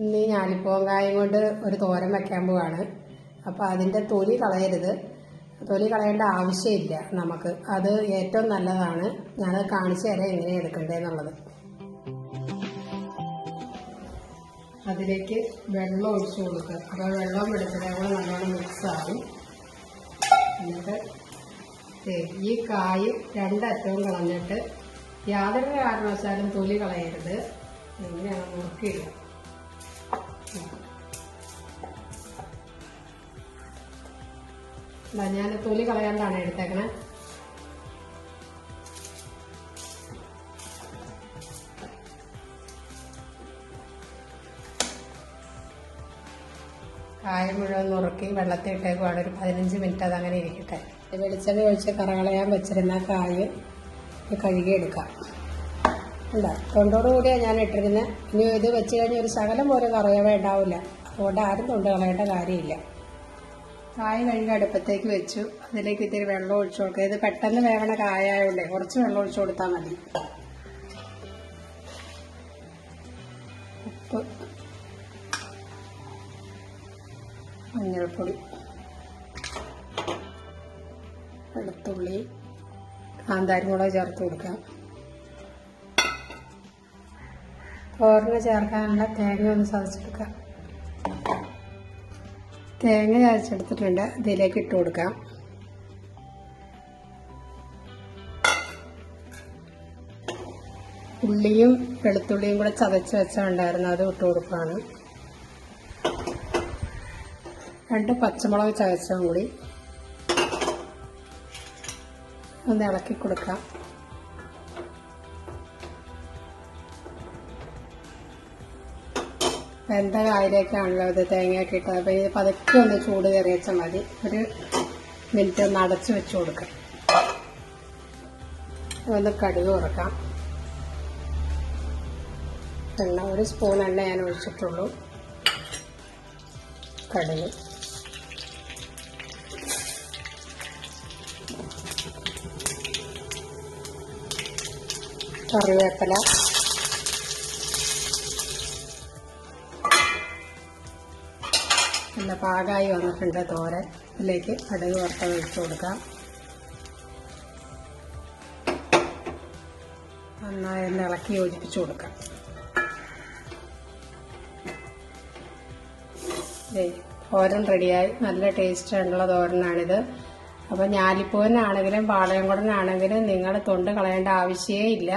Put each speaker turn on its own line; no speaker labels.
ഇന്ന് ഈ ഞാലിപ്പൂവങ്കായം കൊണ്ട് ഒരു തോരൻ വെക്കാൻ പോവാണ്. അപ്പോൾ അതിന്റെ തൊലി കളയരുത്. തൊലി കളയേണ്ട ആവശ്യമില്ല നമുക്ക്. അത് ഏറ്റവും നല്ലതാണ്. ഞാനത് കാണിച്ചു തരാം എങ്ങനെ എടുക്കണ്ടേന്നുള്ളത്. അതിലേക്ക് വെള്ളം ഒഴിച്ചു കൊടുക്കുക. അപ്പോൾ വെള്ളം വെളുത്തിട്ട് കൂടെ നല്ലോണം മിക്സ് ആവും. എന്നിട്ട് ഈ കായ് രണ്ടറ്റവും കളഞ്ഞിട്ട് യാതൊരു കാരണവശാലും തൊലി കളയരുത്. ഇങ്ങനെയാണ് മുറുക്കിയിടുക ഞാൻ തൊലി കളയാണ്ടാണ് എടുത്തേക്കണേ. കായ മുഴുവൻ നുറുക്കി വെള്ളത്തിൽ ഇട്ടേക്കുവാണ്. ഒരു പതിനഞ്ച് മിനിറ്റ് അത് അങ്ങനെ ഇരിക്കട്ടെ വെളിച്ചെണ്ണ ഒഴിച്ച് കറകളയാൻ വെച്ചിരുന്ന കായ് കഴുകിയെടുക്കാം. ഉണ്ട്. തൊണ്ടോട് കൂടിയാണ് ഞാൻ ഇട്ടിരുന്നത് ഇനി ഇത് വെച്ച് കഴിഞ്ഞാൽ ഒരു ശകലം പോലും കറിയവേ ഉണ്ടാവില്ല. അതുകൊണ്ട് ആരും തൊണ്ട് കളയേണ്ട കാര്യമില്ല. കായ കഴുകി അടുപ്പത്തേക്ക് വെച്ചു. അതിലേക്ക് ഇത്തിരി വെള്ളം ഒഴിച്ചു കൊടുക്കുക. ഇത് പെട്ടെന്ന് വേവണ കായായോണ്ടേ കുറച്ച് വെള്ളം ഒഴിച്ചു കൊടുത്താൽ മതി. ഉപ്പ്. മഞ്ഞൾപ്പൊടി. വെളുത്തുള്ളി. കാന്താരി മുളക് ചേർത്ത് കൊടുക്കാം. തോരന് ചേർക്കാനുള്ള തേങ്ങ ഒന്ന് ചതച്ചെടുക്കാം. തേങ്ങ ചതച്ചെടുത്തിട്ടുണ്ട്. ഇതിലേക്ക് ഇട്ട് കൊടുക്കാം. ഉള്ളിയും വെളുത്തുള്ളിയും കൂടെ ചതച്ച് വെച്ചുണ്ടായിരുന്നു. അത് ഇട്ട് കൊടുക്കുകയാണ്. രണ്ട് പച്ചമുളക് ചതച്ചതും കൂടി ഒന്ന് ഇളക്കി കൊടുക്കാം. വെന്ത കായലേക്കാണല്ലോ ഇത് തേങ്ങയൊക്കെ ഇട്ടത് അപ്പോൾ ഇത് പതുക്കെ ഒന്ന് ചൂട് കയറി വെച്ചാൽ മതി. ഒരു മിനിറ്റ് ഒന്ന് അടച്ചു വെച്ച് കൊടുക്കാം. ഒന്ന് കടുക് കുറക്കാം എണ്ണ ഒരു സ്പൂൺ എണ്ണ ഞാൻ ഒഴിച്ചിട്ടുള്ളൂ. കടുക്. കറിവേപ്പില. നല്ല പാകമായി വന്നിട്ടുണ്ട് തോരൻ. ഇതിലേക്ക് കടുക് വറുത്ത ഒഴിച്ചു കൊടുക്കാം. നന്നായി ഒന്ന് ഇളക്കി യോജിപ്പിച്ചു കൊടുക്കാം. തോരൻ റെഡിയായി. നല്ല ടേസ്റ്റ് ഉള്ള തോരനാണിത്. അപ്പോൾ ഞാലിപ്പൂവനാണെങ്കിലും പാളയംകുടനാണെങ്കിലും നിങ്ങൾ തൊണ്ട് കളയേണ്ട ആവശ്യമേ ഇല്ല.